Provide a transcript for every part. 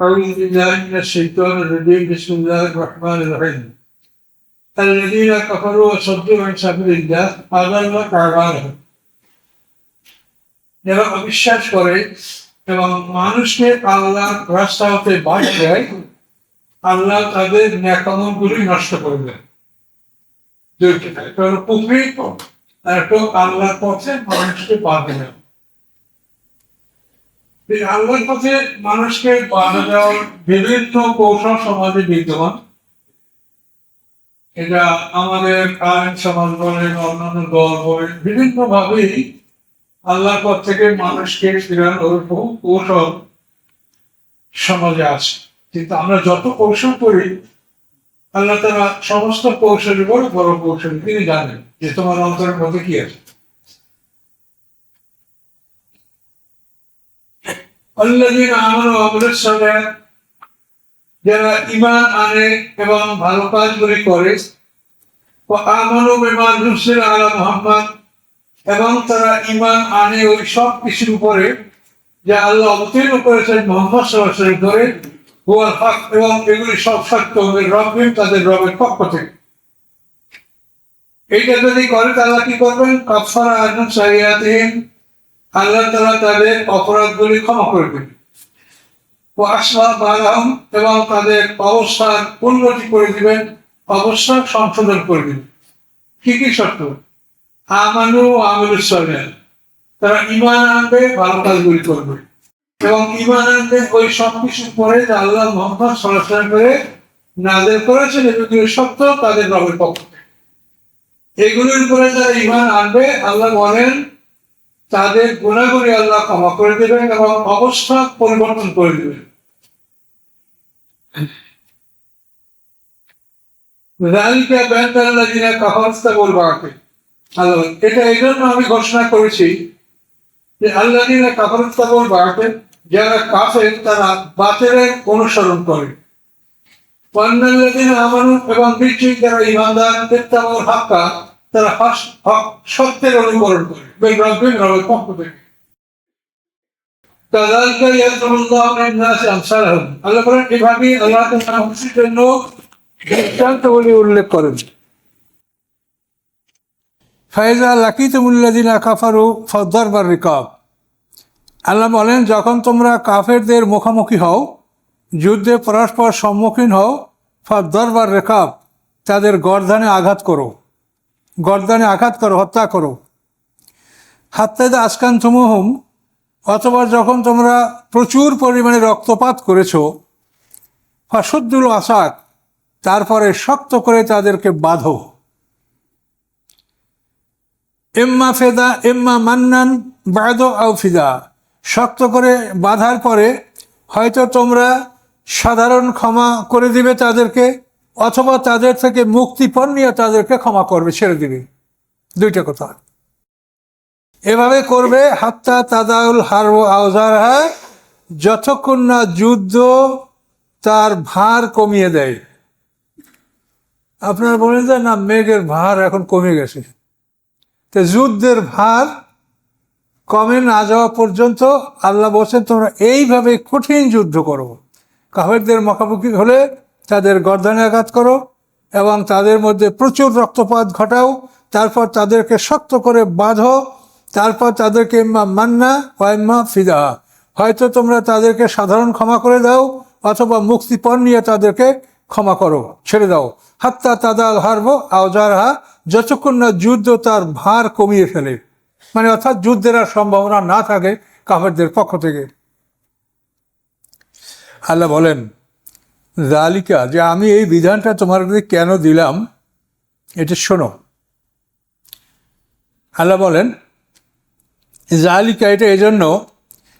أعوذ بالله من الشيطان الرجيم بسم الله الرحمن الرحيم الذين كفروا وصدوا عن سبيل الله أضل أعمالهم যারা অবিশ্বাস করে এবং মানুষকে আল্লাহ রাস্তা হতে বাদ দেয় আল্লাহ তাদের ন্যাকামগুলি নষ্ট করবে দুইটি একটা হলো পুকুরি আর একটা আল্লাহর পথে মানুষকে বাধা দেওয়া এই আল্লাহর পথে মানুষকে বাধা দেওয়ার বিভিন্ন কৌশল সমাজে বিদ্যমান। এটা আমাদের কারেন্ট সমাজ বলেন, অন্যান্য দল বলেন বিভিন্ন ভাবেই আল্লাহর পথ থেকে মানুষকে ফিরানোর বহু কৌশল সমাজে আছে কিন্তু আমরা যত কৌশল করি, আল্লাহ তারা সমস্ত কৌশলী বড় বড় কৌশল। তিনি জানেন যে তোমার অন্তরের মধ্যে কি আছে। অল্লাদিন আমার অমরের সঙ্গে যারা ইমান আনে এবং ভালো কাজগুলি করে আমারও বেমান রুসের আলা মোহাম্মদ, এবং তারা ইমান আনে ওই সব কিছুর উপরে, যা আল্লাহ অবতীর্ণ করেছেন মোহাম্মদ সাল্লাহের ধরে হুয়ার হক এবং এগুলি সব সত্য রবেন তাদের রবের পক্ষ থেকে। এইটা যদি করে তারা কি করবেন? কাফারা আনন্দ সাহিয়াতহীন আল্লাহ তালা তাদের অপরাধগুলি ক্ষমা করবেন ও আসলা বালাহম এবং তাদের অবস্থার উন্নতি করে দিবেন অবস্থা সংশোধন করে দিবেন। কি কি শর্ত? আমানু আমলুসলেন তারা ইমান আনবে, ভালো কাজগুলি করবে। এবং ইমান আনবে ওই সব কিছুর পরে যে আল্লাহ মোহাম্মদ সরাসরি করে নাদের করেছেন, এগুলি সত্য, তাদের রবের পক্ষ। এগুলির উপরে যারা ইমান আনবে, আল্লাহ বলেন তাদের গুণাগুলি আল্লাহ ক্ষমা করে দেবেন এবং অবস্থা পরিবর্তন করে দেবেন। এটা এই জন্য আমি ঘোষণা করেছি যে আল্লাহ যিনা কাফারস্তা বলব আগে যারা কাফের, তারা অনুসরণ করে। অন্যান্য আমানু এবং নিশ্চয়ই যারা ইমানদার হাক্কা তারা সত্যের অনুকরণ করে। বেগ্রামের পক্ষ থেকে। ফদ্দার আল্লাহ বলেন যখন তোমরা কাফেরদের মুখোমুখি হও, যুদ্ধে পরস্পর সম্মুখীন হও ফদ্দার দরবার রেকাব, তাদের গর্ধানে আঘাত করো। গর্দানে আঘাত করো, হত্যা করো। হাত্তাদা আসকান তুমুহুম অথবা যখন তোমরা প্রচুর পরিমাণে রক্তপাত করেছ ফাসুদ্দুল আসাক, তারপরে শক্ত করে তাদেরকে বাঁধো। এম্মা ফেদা এম্মা মান্নান বাদ আও ফিদা। শক্ত করে বাঁধার পরে হয়তো তোমরা সাধারণ ক্ষমা করে দিবে তাদেরকে অথবা তাদের থেকে মুক্তিপণ নিয়ে তাদেরকে ক্ষমা করবে, ছেড়ে দিবে। দুইটা কথা। এভাবে করবে, হাত্তা তাদাউল হারব আউজারহা, যতক্ষণ না যুদ্ধ তার ভার কমিয়ে দেয়। আপনারা বলেন যে, না, মেঘের ভার এখন কমে গেছে। তো যুদ্ধের ভার কমে না যাওয়া পর্যন্ত আল্লাহ বলছেন, তোমরা এইভাবে কঠিন যুদ্ধ করো। কাফেরদের মুখোমুখি হলে তাদের গর্দানে আঘাত করো এবং তাদের মধ্যে প্রচুর রক্তপাত ঘটাও, তারপর তাদেরকে শক্ত করে বাঁধো, তারপর তাদেরকে ইম্মা মান্না বা ইম্মা ফিদা। হয়তো তোমরা তাদেরকে সাধারণ ক্ষমা করে দাও অথবা মুক্তিপণ নিয়ে তাদেরকে ক্ষমা করো, ছেড়ে দাও। হাত্তা তাদাল হারবো আওজারহা, যতক্ষণ না যুদ্ধ তার ভার কমিয়ে ফেলে। মানে অর্থাৎ যুদ্ধের আর সম্ভাবনা না থাকে কাফেরদের পক্ষ থেকে। আল্লাহ বলেন জালিকা, যে আমি এই বিধানটা তোমার কেন দিলাম, এটা শোনো। আল্লাহ বলেন, জালিকা এটা এই জন্য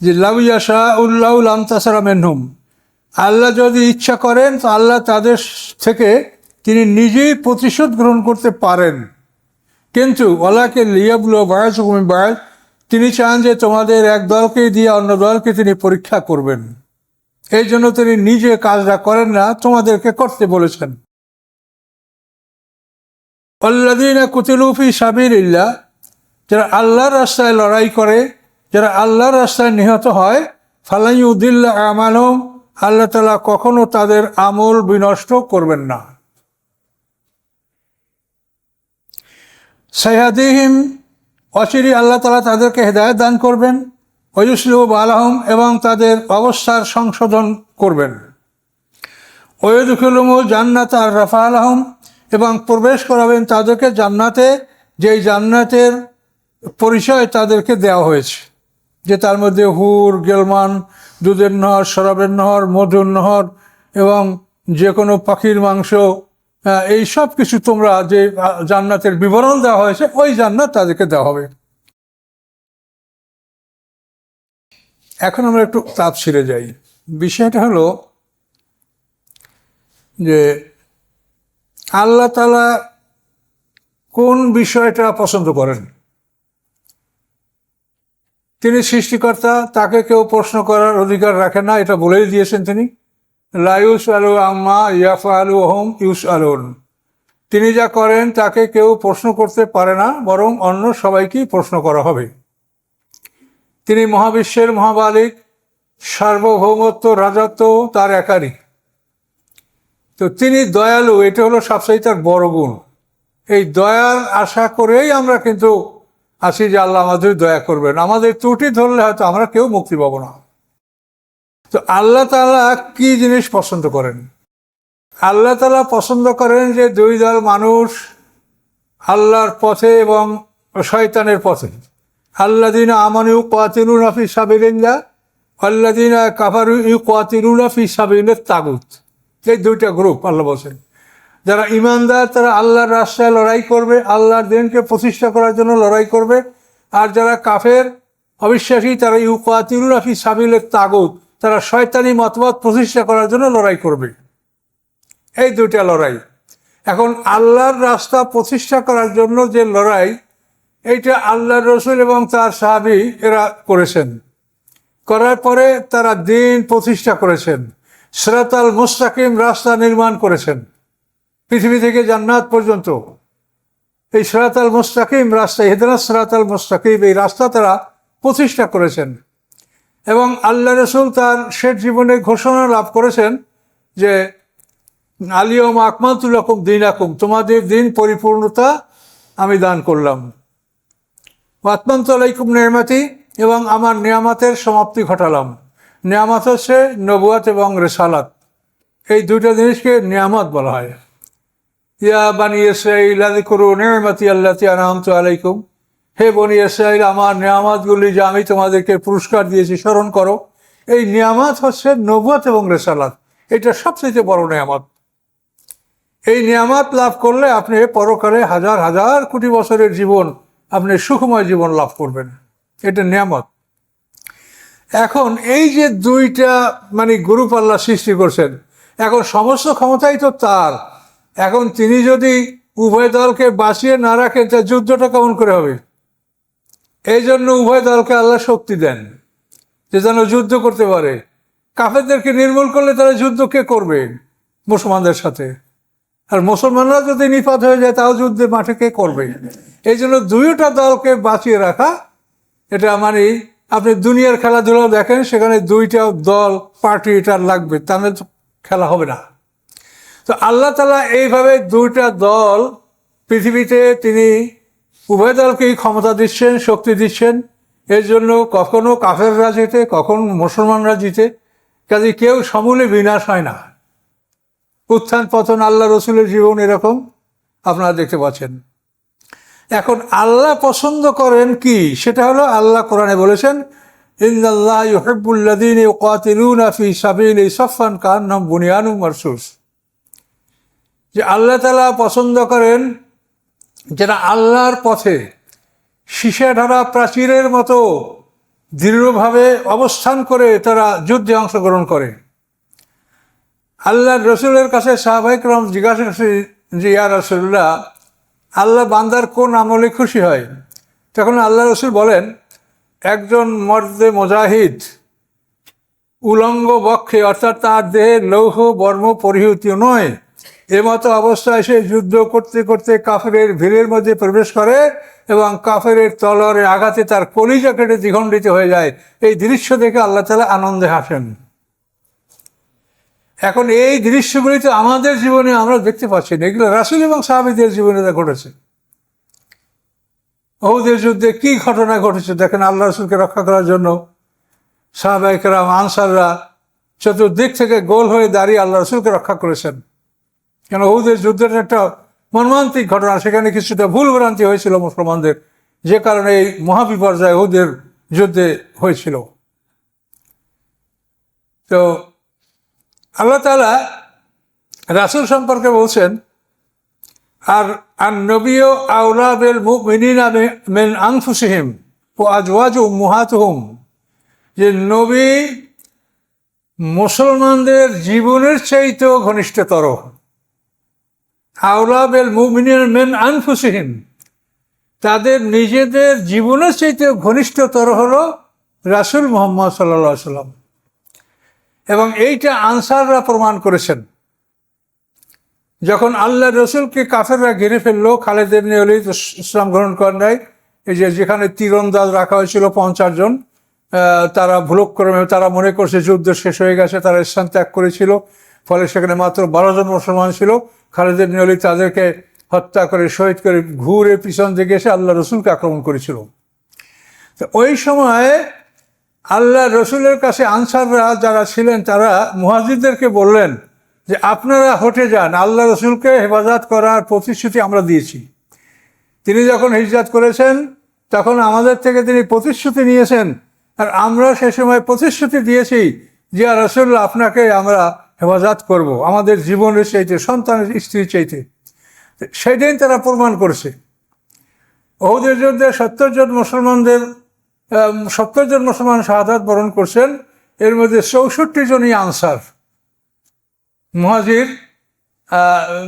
যে লাউয়াশা উল্লাউল আমতাসারা মেনহুম। আল্লাহ যদি ইচ্ছা করেন, তো আল্লাহ তাদের থেকে তিনি নিজেই প্রতিশোধ গ্রহণ করতে পারেন। কিন্তু ওলাকে লিয়াবুলো বায়াস, তিনি চান যে তোমাদের এক দলকে দিয়ে অন্য দলকে তিনি পরীক্ষা করবেন। এই জন্য তিনি নিজে কাজটা করেন না, তোমাদেরকে করতে বলেছেন। অল্লাদিনা কুতিলুফি সাবির ইল্লা যারা আল্লাহর রাস্তায় লড়াই করে, যারা আল্লাহর রাস্তায় নিহত হয় ফালাই উদ্দিল্লা আমানম আল্লাহ তালা কখনো তাদের আমল বিনষ্ট করবেন না। সাইহাদিহিম অচিরি আল্লাহ তালা তাদেরকে হেদায়ত দান করবেন। ওয়ুসলিউব আলহম এবং তাদের অবস্থার সংশোধন করবেন। ওয়দুকুলুমুল জান্নাত আর রাফা আলহম এবং প্রবেশ করাবেন তাদেরকে জান্নাতে, যেই জান্নাতের পরিচয় তাদেরকে দেওয়া হয়েছে। যে তার মধ্যে হুর, গেলমান, দুধের নহর, শরাবের নহর, মধুর নহর এবং যে কোনো পাখির মাংস এই সব কিছু তোমরা যে জান্নাতের বিবরণ দেওয়া হয়েছে, ওই জান্নাত তাদেরকে দেওয়া হবে। এখন আমরা একটু তাপ ছিঁড়ে যাই। বিষয়টা হলো যে আল্লাহ তালা কোন বিষয়টা পছন্দ করেন? তিনি সৃষ্টিকর্তা, তাকে কেউ প্রশ্ন করার অধিকার রাখে না, এটা বলেই দিয়েছেন তিনি। লাইউস আলু আম্মা ইয়াফা আলু হোম ইউস আলুন তিনি যা করেন তাকে কেউ প্রশ্ন করতে পারে না, বরং অন্য সবাইকেই প্রশ্ন করা হবে। তিনি মহাবিশ্বের মহাবালিক সার্বভৌমত্ব, রাজত্ব তার একারই। তো তিনি দয়ালু, এটা হলো সবচেয়ে তার বড় গুণ। এই দয়ার আশা করেই আমরা কিন্তু আসি যে আল্লাহ আমাদের দয়া করবেন। আমাদের ত্রুটি ধরলে হয়তো আমরা কেউ মুক্তি পাবো না। তো আল্লাহ তালা কি জিনিস পছন্দ করেন? আল্লাহ তালা পছন্দ করেন যে দুই দল মানুষ আল্লাহর পথে এবং শয়তানের পথে। আল্লা দিন আমানু কোয়াতিরুন আফি সাবিল্লা আল্লা দিন কাফারু ইউ কোয়াতিরুন আফি সাবিলের তাগুত এই দুইটা গ্রুপ আল্লাহ বলছেন। যারা ইমানদার, তারা আল্লাহর রাস্তায় লড়াই করবে, আল্লাহর দিনকে প্রতিষ্ঠা করার জন্য লড়াই করবে। আর যারা কাফের, অবিশ্বাসী, তারা ইউ কোয়াতিরুন আফি সাবিলের তাগুত, তারা শয়তানি মতবাদ প্রতিষ্ঠা করার জন্য লড়াই করবে। এই দুইটা লড়াই। এখন আল্লাহর রাস্তা প্রতিষ্ঠা করার জন্য যে লড়াই এইটা আল্লাহ রসুল এবং তার সাহাবি এরা করেছেন। করার পরে তারা দিন প্রতিষ্ঠা করেছেন। সিরাতাল মুস্তাকিম রাস্তা নির্মাণ করেছেন। পৃথিবী থেকে জান্নাত পর্যন্ত। এই সিরাতাল মুস্তাকিম রাস্তা হেদরাত সিরাতাল মুস্তাকিম, এই রাস্তা তারা প্রতিষ্ঠা করেছেন। এবং আল্লাহ রসুল তার শেষ জীবনে ঘোষণা লাভ করেছেন যে, আলিয়ম আকমাতুল রকম দিন আকুম তোমাদের দিন পরিপূর্ণতা আমি দান করলাম। আলাইকুম নেয়ামাতি এবং আমার নিয়ামাতের সমাপ্তি ঘটালাম। নিয়ামাত হচ্ছে নবুয়াত এবং রেসালাত। এই দুইটা জিনিসকে নিয়ামত বলা হয়। ইয়া বানি আদি করু নেয়ামাতি আল্লাহ আনামত আলাইকুম। হে বনি ইসরাইল আমার নিয়ামতগুলি যে আমি তোমাদেরকে পুরস্কার দিয়েছি, স্মরণ করো। এই নিয়ামত হচ্ছে নবুয়াত এবং রেসালাত। এটা সবচেয়ে বড় নিয়ামত। এই নিয়ামত লাভ করলে আপনি পরকালে হাজার হাজার কোটি বছরের জীবন আপনি সুখময় জীবন লাভ করবেন। এটা নিয়ামত। এখন এই যে দুইটা মানে গ্রুপ আল্লাহ সৃষ্টি করছেন, এখন সমস্ত ক্ষমতাই তো তার। এখন তিনি যদি উভয় দলকে বাঁচিয়ে না রাখেন, তা যুদ্ধটা কেমন করে হবে? এই জন্য উভয় দলকে আল্লাহ শক্তি দেন, যে যেন যুদ্ধ করতে পারে। কাফেরদেরকে নির্মূল করলে তারা যুদ্ধ কে করবে, মুসলমানদের সাথে? আর মুসলমানরা যদি নিপাত হয়ে যায়, তাও যুদ্ধে মাঠে কে করবে? এই জন্য দুইটা দলকে বাঁচিয়ে রাখা, এটা মানে আপনি দুনিয়ার খেলাধুলা দেখেন, সেখানে দুইটা দল, পার্টি এটা লাগবে তাহলে তো খেলা হবে না। তো আল্লাহ তালা এইভাবে দুইটা দল, পৃথিবীতে তিনি উভয় দলকেই ক্ষমতা দিচ্ছেন, শক্তি দিচ্ছেন। এর জন্য কখনো কাফেররা জিতে, কখনো মুসলমানরা জিতে। কাজে কেউ সমূলে বিনাশ হয় না। উত্থান পতন আল্লাহ রসুলের জীবন এরকম? আপনারা দেখতে পাচ্ছেন। এখন আল্লাহ পছন্দ করেন কি? সেটা হলো আল্লাহ কোরআনে বলেছেন ইন্দাল্লাহ ইউহিবুল্লাদিন ইউকাতিলুনা ফি সাবিলি সাফান কান্নাম বুনিয়ানু মারসুস। যে আল্লাহ তালা পছন্দ করেন যারা আল্লাহর পথে, সীসা ঢালা প্রাচীরের মতো দৃঢ়ভাবে অবস্থান করে তারা যুদ্ধে অংশগ্রহণ করে। আল্লাহ রসুলের কাছে সাহাবাহিক রম জিজ্ঞাসা যে, ইয়া রসুল্লাহ আল্লাহ বান্দার কোন আমলে খুশি হয়? তখন আল্লাহ রসুল বলেন, একজন মর্দে মুজাহিদ উলঙ্গ বক্ষে, অর্থাৎ তার দেহে লৌহ, বর্ম পরিহিত নয়। এমতো অবস্থায় সে যুদ্ধ করতে করতে কাফেরের ভিড়ের মধ্যে প্রবেশ করে এবং কাফেরের তলরে আঘাতে তার কলিজা কেটে দ্বিখণ্ডিত হয়ে যায়। এই দৃশ্য দেখে আল্লাহ তালা আনন্দে হাসেন। এখন এই দৃশ্যগুলি তো আমাদের জীবনে আমরা দেখতে পাচ্ছি না। এগুলো রাসুল এবং সাহাবিদের জীবনে যা ঘটেছে। ওদের যুদ্ধে কি ঘটনা ঘটেছে দেখেন আল্লাহ রসুলকে রক্ষা করার জন্য সাহাবাহিকরাম আনসাররা চতুর্দিক থেকে গোল হয়ে দাঁড়িয়ে আল্লাহ রসুলকে রক্ষা করেছেন। কেন ওদের যুদ্ধের একটা মর্মান্তিক ঘটনা, সেখানে কিছুটা ভুল ভ্রান্তি হয়েছিল মুসলমানদের। যে কারণে এই মহাবিপর্যয় ওদের যুদ্ধে হয়েছিল। তো আল্লাহ তালা রাসুল সম্পর্কে বলছেন, আর আর নবীও আউলা বেল মিনিনা মেন আনফুসিহিম ও আজওয়াজ মুহাতহুম যে নবী মুসলমানদের জীবনের চাইতেও ঘনিষ্ঠতর। আউলা বেল মুমিনের মেন আনফুসিহিম। তাদের নিজেদের জীবনের চাইতেও ঘনিষ্ঠতর হলো রাসুল মোহাম্মদ সাল্লা সাল্লাম এবং এইটা আনসাররা প্রমাণ করেছেন। যখন আল্লাহ রসুলকে কাফেররা ঘিরে ফেলল খালেদের নিয়ে ইসলাম গ্রহণ করেন নাই, এই যে যেখানে তীরন্দাজ রাখা হয়েছিল পঞ্চাশ জন তারা ভুলক্রমে, তারা মনে করছে যুদ্ধ শেষ হয়ে গেছে, তারা স্থান ত্যাগ করেছিল, ফলে সেখানে মাত্র বারো জন মুসলমান ছিল। খালেদের নিয়লি তাদেরকে হত্যা করে, শহীদ করে ঘুরে পিছন দিকে এসে আল্লাহ রসুলকে আক্রমণ করেছিল। তো ওই সময় আল্লাহ রসুলের কাছে আনসাররা যারা ছিলেন, তারা মুহাজিদদেরকে বললেন যে, আপনারা হটে যান। আল্লাহ রসুলকে হেফাজত করার প্রতিশ্রুতি আমরা দিয়েছি। তিনি যখন হিজরত করেছেন, তখন আমাদের থেকে তিনি প্রতিশ্রুতি নিয়েছেন। আর আমরা সে সময় প্রতিশ্রুতি দিয়েছি যে রসুল্লাহ আপনাকে আমরা হেফাজত করব। আমাদের জীবনের চাইতে, সন্তানের স্ত্রীর চাইতে। সেদিন তারা প্রমাণ করছে। ওহুদের যুদ্ধে সত্তর জন মুসলমানদের সত্তর জন মুসলমান শাহাদাত বরণ করছেন। এর মধ্যে চৌষট্টি জনই আনসার। মহাজির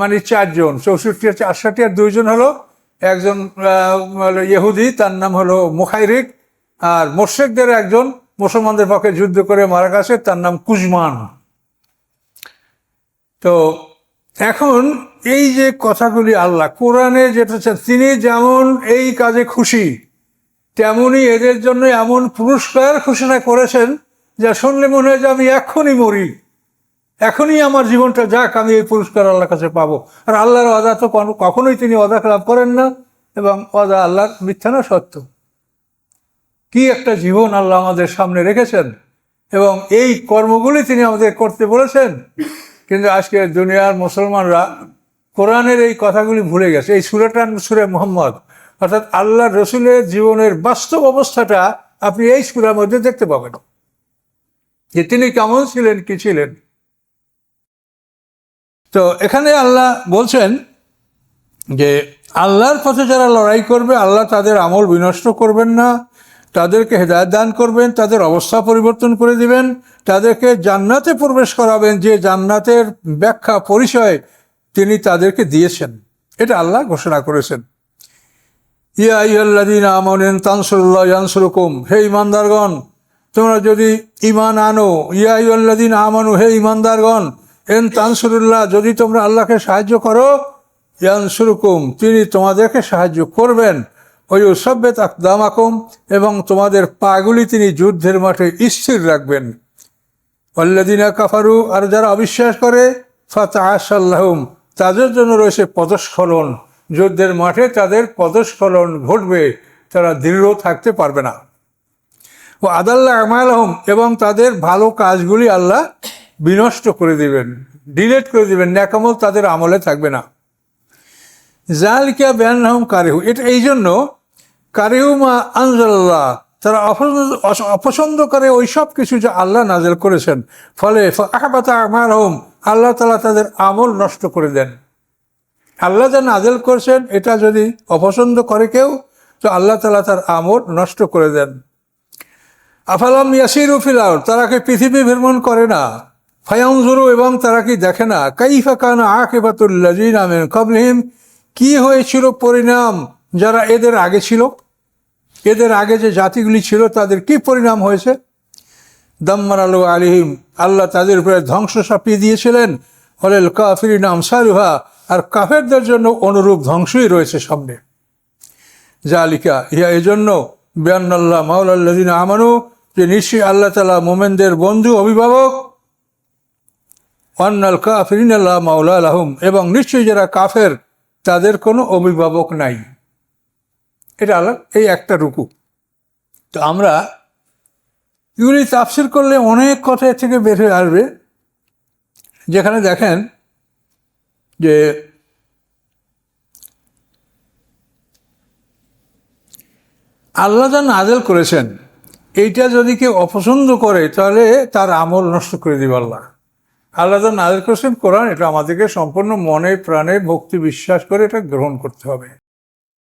মানে চারজন। চৌষট্টি আটষট্টি আর দুইজন হলো একজন ইহুদি, তার নাম হলো মুখাইরিক। আর মোর্শেকদের একজন, মুসলমানদের পক্ষে যুদ্ধ করে মারা গেছে, তার নাম কুজমান। তো এখন এই যে কথাগুলি আল্লাহ কোরআনে যেটা তিনি যেমন এই কাজে খুশি তেমনই এদের জন্য এমন পুরস্কার ঘোষণা করেছেন যা শুনলে মনে হয় যে আমি এখনই মরি। এখনই আমার জীবনটা যাক, আমি এই পুরস্কার আল্লাহর কাছে পাবো। আর আল্লাহর অদা তো কখনোই তিনি অদা লাভ করেন না, এবং অদা আল্লাহর মিথ্যা না, সত্য। কি একটা জীবন আল্লাহ আমাদের সামনে রেখেছেন, এবং এই কর্মগুলি তিনি আমাদের করতে বলেছেন। কিন্তু আজকে দুনিয়ার মুসলমানরা কোরআনের এই কথাগুলি ভুলে গেছে। এই সুরাটান সুরে মোহাম্মদ অর্থাৎ আল্লাহ রসুলের জীবনের বাস্তব অবস্থাটা আপনি এই সুরার মধ্যে দেখতে পাবেন। যে তিনি কেমন ছিলেন, কি ছিলেন। তো এখানে আল্লাহ বলছেন যে, আল্লাহর পথে যারা লড়াই করবে, আল্লাহ তাদের আমল বিনষ্ট করবেন না। তাদেরকে হেদায়ত দান করবেন, তাদের অবস্থা পরিবর্তন করে দিবেন। তাদেরকে জান্নাতে প্রবেশ করাবেন, যে জান্নাতের ব্যাখ্যা, পরিচয় তিনি তাদেরকে দিয়েছেন। এটা আল্লাহ ঘোষণা করেছেন। হে ইমানদারগণ তোমরা যদি ইমান আনো হে ইমানদারগণ তানসুরুল্লাহ যদি তোমরা আল্লাহকে সাহায্য করো, ইয়ানসুরকুম, তিনি তোমাদেরকে সাহায্য করবেন। ওই সভ্যত আকদামাকুম, এবং তোমাদের পাগুলি তিনি যুদ্ধের মাঠে স্থির রাখবেন। অল্লাদিনা কাফারু, আর যারা অবিশ্বাস করে ফাতাহাসাল্লাহম তাদের জন্য রয়েছে পদস্খলন। যুদ্ধের মাঠে তাদের পদস্খলন ঘটবে, তারা দৃঢ় থাকতে পারবে না। ও আদাল্লাহ আমালহম, এবং তাদের ভালো কাজগুলি আল্লাহ বিনষ্ট করে দিবেন, ডিলেট করে দিবেন, ন্যাকামল তাদের আমলে থাকবে না। জালিকা বেয়ানহম কারেহু, এটা এই জন্য কারেহুমা আনজাল্লাহ তারা অপছন্দ করে ওই সব কিছু যে আল্লাহ নাজেল করেছেন। ফলে আহবাতা আমার হোম আল্লাহ তালা তাদের আমল নষ্ট করে দেন। আল্লাহ যা নাজেল করছেন, এটা যদি অপছন্দ করে কেউ, তো আল্লাহ তালা তার আমল নষ্ট করে দেন। আফালাম ইয়াসির উফিলাও তারা কি পৃথিবী ভ্রমণ করে না? ফায়াউজুরু এবং তারা কি দেখে না? কাইফা কানা আকেবাতুল্লাজিন আমেন কবলিহিম কি হয়েছিল পরিণাম যারা এদের আগে ছিল? এদের আগে যে জাতিগুলি ছিল, তাদের কি পরিণাম হয়েছে? দম্মার আলু আলিহিম আল্লাহ তাদের উপরে ধ্বংস সাপিয়ে দিয়েছিলেন। হলেল কাফির নাম সারুহা আর কাফেরদের জন্য অনুরূপ ধ্বংসই রয়েছে সামনে। জালিকা ইহা এজন্য বেয়ান্নাল্লাহ মাউলাল্লাদিন আমানু, যে নিশ্চয়ই আল্লাহ তালা মোমেনদের বন্ধু, অভিভাবক, অন্নাল কাফিরিন আল্লাহ মাওলা আলহম এবং নিশ্চয়ই যারা কাফের, তাদের কোনো অভিভাবক নাই। এটা আল্লাহ, এই একটা রুকু। তো আমরা এগুলি তাফসির করলে অনেক কথা থেকে বের হয়ে আসবে। যেখানে দেখেন যে আল্লাহ যা নাজেল করেছেন, এইটা যদি কেউ অপছন্দ করে, তাহলে তার আমল নষ্ট করে দিবে আল্লাহ। আল্লাহ যা নাজেল করেছেন কোরআন, এটা আমাদেরকে সম্পূর্ণ মনে, প্রাণে ভক্তি, বিশ্বাস করে এটা গ্রহণ করতে হবে।